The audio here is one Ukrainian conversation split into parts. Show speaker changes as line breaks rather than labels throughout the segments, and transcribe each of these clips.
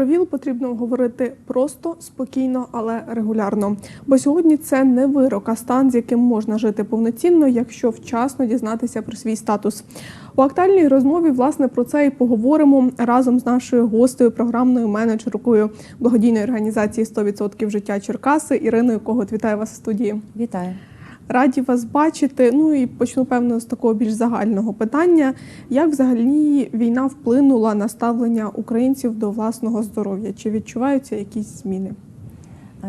Про ВІЛ потрібно говорити просто, спокійно, але регулярно. Бо сьогодні це не вирок, а стан, з яким можна жити повноцінно, якщо вчасно дізнатися про свій статус. У актуальній розмові власне про це і поговоримо разом з нашою гостею, програмною менеджеркою благодійної організації «100% життя Черкаси Іриною Когот. Вітаю вас в студії.
Вітаю.
Раді вас бачити. Ну і почну певно з такого більш загального питання. Як взагалі війна вплинула на ставлення українців до власного здоров'я? Чи відчуваються якісь зміни?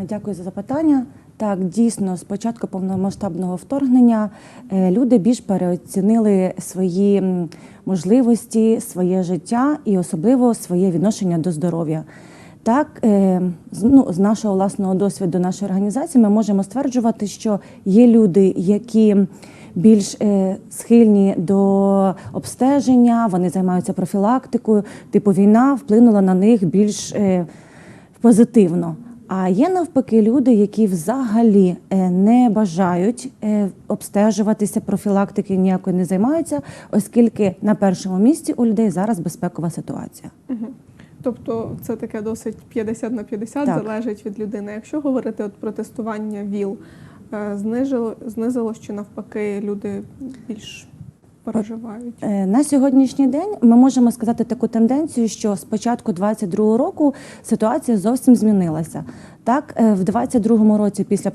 Дякую за запитання. Так, дійсно, з початку повномасштабного вторгнення е, люди більш переоцінили свої можливості, своє життя і особливо своє відношення до здоров'я. Так, е, ну, з нашого власного досвіду нашої організації ми можемо стверджувати, що є люди, які більш е, схильні до обстеження, вони займаються профілактикою. Типу війна вплинула на них більш е, позитивно. А є навпаки люди, які взагалі не бажають обстежуватися, профілактики ніякої не займаються, оскільки на першому місці у людей зараз безпекова ситуація.
Тобто це таке досить 50 на 50,
Так.
залежить від людини. Якщо говорити от про тестування ВІЛ, е, знижило, знизило чи навпаки люди більш переживають?
Е, На сьогоднішній день ми можемо сказати таку тенденцію, що з початку 2022 року ситуація зовсім змінилася. Так, е, в 2022 році, після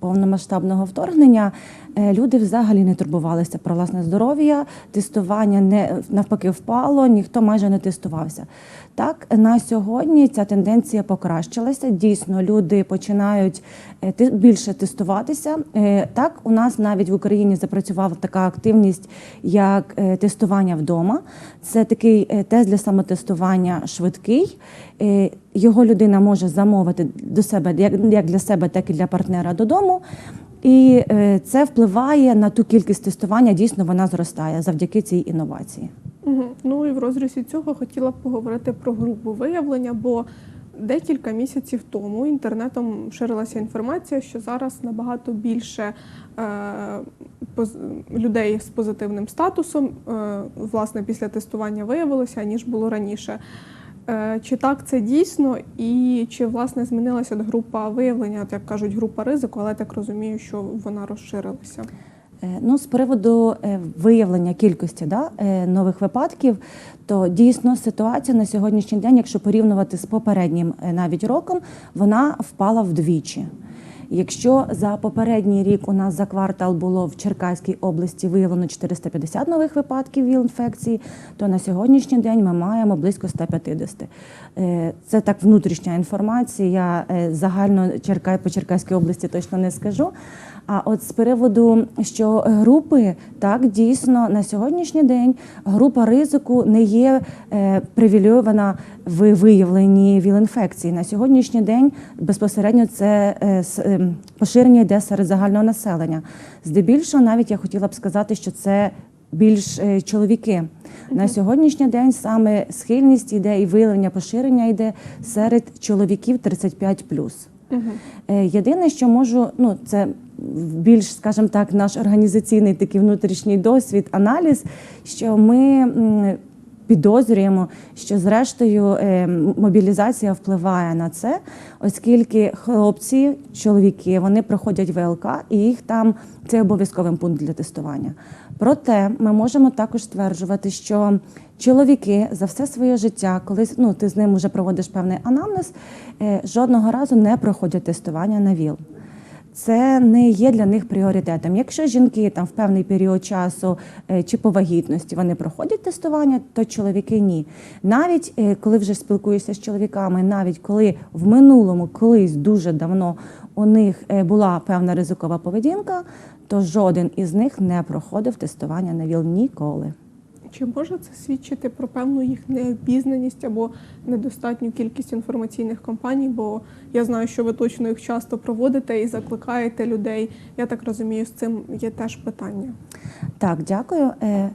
повномасштабного вторгнення, е, люди взагалі не турбувалися про власне здоров'я, тестування не навпаки впало, ніхто майже не тестувався. Так, на сьогодні ця тенденція покращилася. Дійсно, люди починають е, більше тестуватися. Так, у нас навіть в Україні запрацювала така активність, як тестування вдома. Це такий тест для самотестування швидкий. Е, Його людина може замовити до себе як для себе, так і для партнера додому. І е, це впливає на ту кількість тестування. Дійсно, вона зростає завдяки цій інновації.
Угу. Ну і в розрізі цього хотіла б поговорити про групу виявлення, бо декілька місяців тому інтернетом ширилася інформація, що зараз набагато більше е, поз- людей з позитивним статусом, власне, після тестування виявилося, ніж було раніше. Е, Чи так це дійсно, і чи власне змінилася група виявлення, як кажуть, група ризику, але я так розумію, що вона розширилася.
Е, Ну, з приводу е, виявлення кількості да, нових випадків, то дійсно ситуація на сьогоднішній день, якщо порівнювати з попереднім навіть роком, вона впала вдвічі. Якщо за попередній рік у нас за квартал було в Черкаській області виявлено 450 нових випадків ВІЛ-інфекції, то на сьогоднішній день ми маємо близько 150. Е, Це так внутрішня інформація. Я е, загально по Черкаській області точно не скажу. А от з приводу, що групи, так дійсно на сьогоднішній день група ризику не є е, привілейована в виявленні ВІЛ-інфекції. На сьогоднішній день безпосередньо це е, ем, поширення йде серед загального населення. Здебільшого, навіть я хотіла б сказати, що це більш е, чоловіки. На сьогоднішній день саме схильність йде і виявлення поширення йде серед чоловіків 35+.
Угу.
Єдине, що можу, ну це більш, скажімо так, наш організаційний такий внутрішній досвід, аналіз, що ми підозрюємо, що зрештою е, мобілізація впливає на це, оскільки хлопці, чоловіки, вони проходять ВЛК, і їх там це обов'язковий пункт для тестування. Проте ми можемо також стверджувати, що чоловіки за все своє життя, коли ну, ти з ним вже проводиш певний анамнез, е, жодного разу не проходять тестування на ВІЛ. Це не є для них пріоритетом. Якщо жінки там в певний період часу е, чи по вагітності вони проходять тестування, то чоловіки ні. Навіть е, коли вже спілкуєшся з чоловіками, навіть коли в минулому, колись дуже давно у них е, була певна ризикова поведінка, то жоден із них не проходив тестування на ВІЛ ніколи.
Чи може це свідчити про певну їх необізнаність або недостатню кількість інформаційних кампаній? Бо я знаю, що ви точно їх часто проводите і закликаєте людей. Я так розумію, з цим є теж питання.
Так, дякую. Е,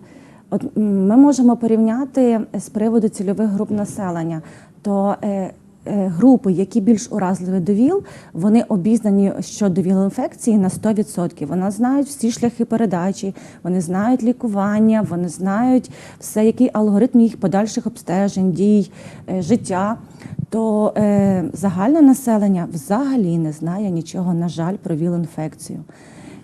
От ми можемо порівняти з приводу цільових груп населення. То е, групи, які більш уразливі до ВІЛ, вони обізнані щодо ВІЛ-інфекції на 100%. Вони знають всі шляхи передачі, вони знають лікування, вони знають все, який алгоритм їх подальших обстежень, дій, е, життя. То е, загальне населення взагалі не знає нічого, на жаль, про ВІЛ-інфекцію.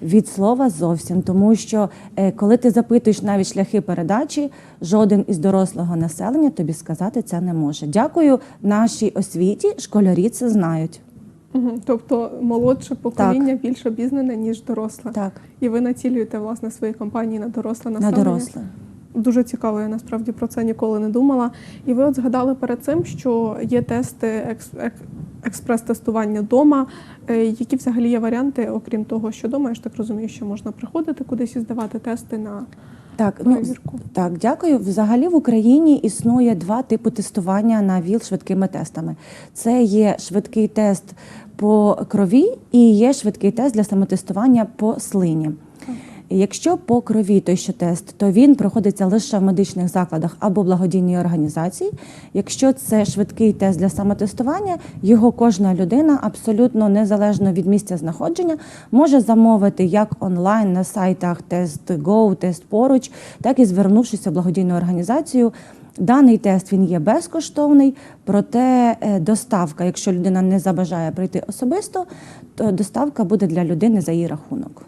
Від слова зовсім, тому що е, коли ти запитуєш навіть шляхи передачі, жоден із дорослого населення тобі сказати це не може. Дякую нашій освіті, школярі це знають.
Тобто молодше покоління більш обізнане, ніж доросле.
Так,
І ви націлюєте власне свої компанії на доросле
на
населення.
доросле.
Дуже цікаво, я насправді про це ніколи не думала. І ви от згадали перед цим, що є тести експрес-тестування вдома. Е, Які взагалі є варіанти, окрім того, що вдома, я ж так розумію, що можна приходити кудись і здавати тести на
Так, ну. Так, дякую. Взагалі в Україні існує два типи тестування на ВІЛ швидкими тестами. Це є швидкий тест по крові і є швидкий тест для самотестування по слині. Якщо по крові той що тест, то він проходиться лише в медичних закладах або благодійній організації. Якщо це швидкий тест для самотестування, його кожна людина абсолютно незалежно від місця знаходження може замовити як онлайн на сайтах TestGo, Тест поруч, так і звернувшись у благодійну організацію. Даний тест він є безкоштовний, проте е, доставка, якщо людина не забажає прийти особисто, то доставка буде для людини за її рахунок.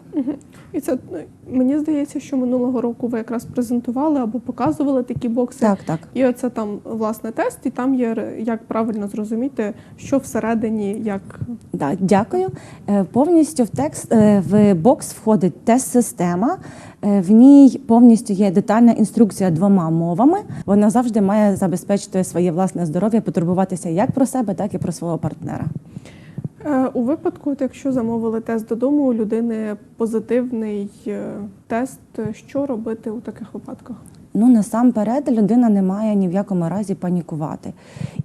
І це ну, мені здається, що минулого року ви якраз презентували або показували такі бокси.
Так, так.
І оце там власне тест, і там є як правильно зрозуміти, що всередині, як
Да, дякую. Е, Повністю в текст е, в бокс входить тест-система. Е, В ній повністю є детальна інструкція двома мовами. Вона завжди має забезпечити своє власне здоров'я, потурбуватися як про себе, так і про свого партнера.
У випадку, якщо замовили тест додому, у людини позитивний е, тест, е, що робити у таких випадках?
Ну насамперед людина не має ні в якому разі панікувати.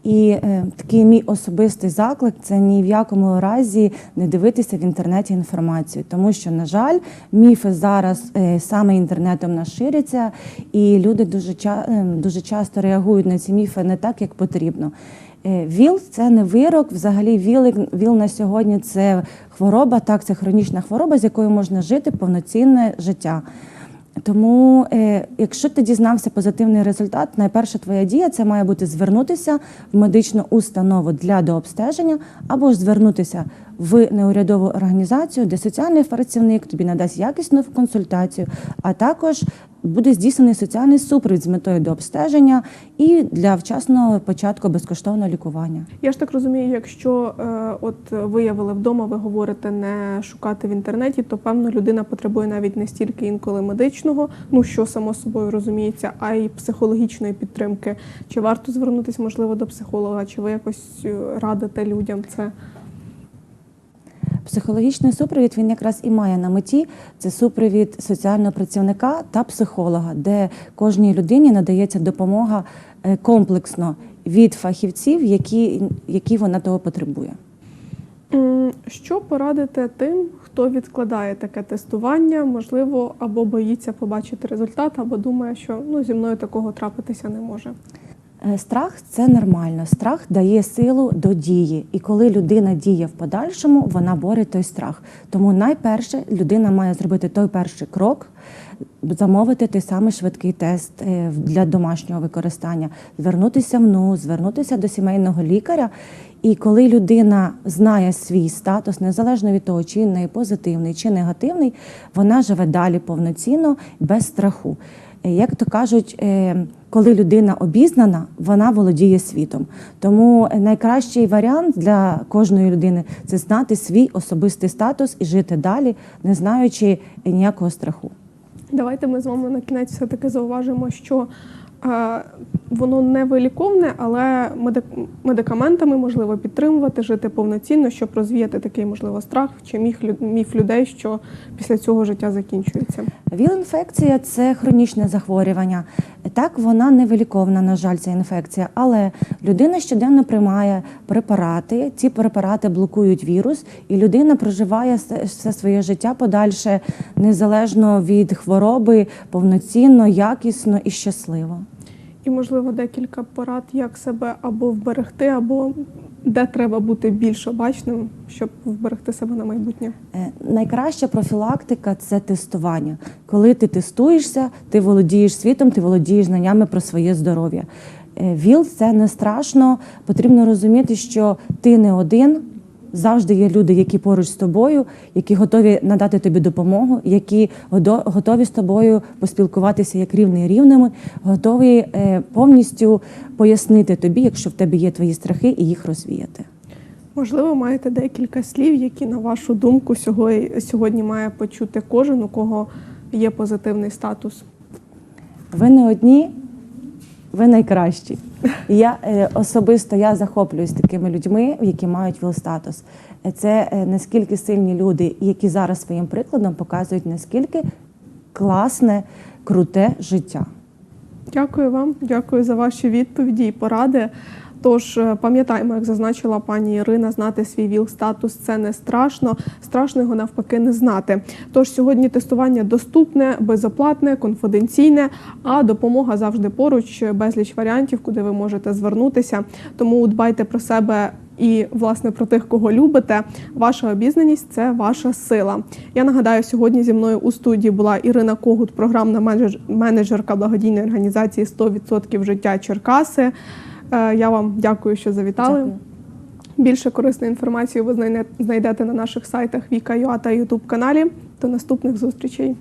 І е, такий мій особистий заклик це ні в якому разі не дивитися в інтернеті інформацію, тому що, на жаль, міфи зараз е, саме інтернетом нас ширяться, і люди дуже, ча- е, дуже часто реагують на ці міфи не так, як потрібно. Е, ВІЛ це не вирок. Взагалі, ВІЛ, ВІЛ на сьогодні це хвороба, так, це хронічна хвороба, з якою можна жити повноцінне життя. Тому, е, якщо ти дізнався позитивний результат, найперша твоя дія це має бути звернутися в медичну установу для дообстеження, або ж звернутися в неурядову організацію, де соціальний працівник тобі надасть якісну консультацію, а також буде здійснений соціальний супровід з метою дообстеження і для вчасного початку безкоштовного лікування.
Я ж так розумію, якщо е, от виявили вдома, ви говорите не шукати в інтернеті, то певно людина потребує навіть не стільки інколи медичного, ну що само собою розуміється, а й психологічної підтримки. Чи варто звернутися, можливо, до психолога, чи ви якось е, радите людям це?
Психологічний супровід він якраз і має на меті це супровід соціального працівника та психолога, де кожній людині надається допомога е, комплексно від фахівців, які, які вона того потребує.
Що порадити тим, хто відкладає таке тестування, можливо, або боїться побачити результат, або думає, що ну зі мною такого трапитися не може.
Е, Страх це нормально. Страх дає силу до дії. І коли людина діє в подальшому, вона бореться той страх. Тому найперше людина має зробити той перший крок, замовити той самий швидкий тест е, для домашнього використання, звернутися в НУ, звернутися до сімейного лікаря. І коли людина знає свій статус, незалежно від того, чи він позитивний чи негативний, вона живе далі повноцінно без страху. Е, Як то кажуть, коли людина обізнана, вона володіє світом. Тому е, найкращий варіант для кожної людини це знати свій особистий статус і жити далі, не знаючи ніякого страху.
Давайте ми з вами на кінець все-таки зауважимо, що воно не виліковне, але медик- медикаментами можливо підтримувати, жити повноцінно, щоб розвіяти такий, можливо, страх чи міф, лю- міф людей, що після цього життя закінчується.
ВІЛ-інфекція це хронічне захворювання. Так, вона не виліковна, на жаль, ця інфекція, але людина щоденно приймає препарати. Ці препарати блокують вірус, і людина проживає все своє життя подальше незалежно від хвороби, повноцінно, якісно і щасливо.
І, можливо, декілька порад, як себе або вберегти, або де треба бути більш обачним, щоб вберегти себе на майбутнє.
Е, Найкраща профілактика це тестування. Коли ти тестуєшся, ти володієш світом, ти володієш знаннями про своє здоров'я. Е, ВІЛ це не страшно. Потрібно розуміти, що ти не один. Завжди є люди, які поруч з тобою, які готові надати тобі допомогу, які готові з тобою поспілкуватися як рівний рівними, готові е, повністю пояснити тобі, якщо в тебе є твої страхи, і їх розвіяти.
Можливо, маєте декілька слів, які, на вашу думку, сьогодні, сьогодні має почути кожен, у кого є позитивний статус.
Ви не одні, ви найкращі. Я е, особисто я захоплююсь такими людьми, які мають ВІЛ-статус. Е, Це е, наскільки сильні люди, які зараз своїм прикладом показують, наскільки класне, круте життя.
Дякую вам, дякую за ваші відповіді і поради. Тож е, пам'ятаємо, як зазначила пані Ірина, знати свій віл статус це не страшно. Страшно його навпаки не знати. Тож сьогодні тестування доступне, безоплатне, конфіденційне, а допомога завжди поруч, безліч варіантів, куди ви можете звернутися. Тому дбайте про себе. І власне про тих, кого любите, ваша обізнаність це ваша сила. Я нагадаю, сьогодні зі мною у студії була Ірина Когут, програмна менеджерка благодійної організації «100% життя Черкаси. Е, Я вам дякую, що завітали.
Дякую.
Більше корисної інформації ви знайдете на наших сайтах Віка.ua та Ютуб каналі. До наступних зустрічей.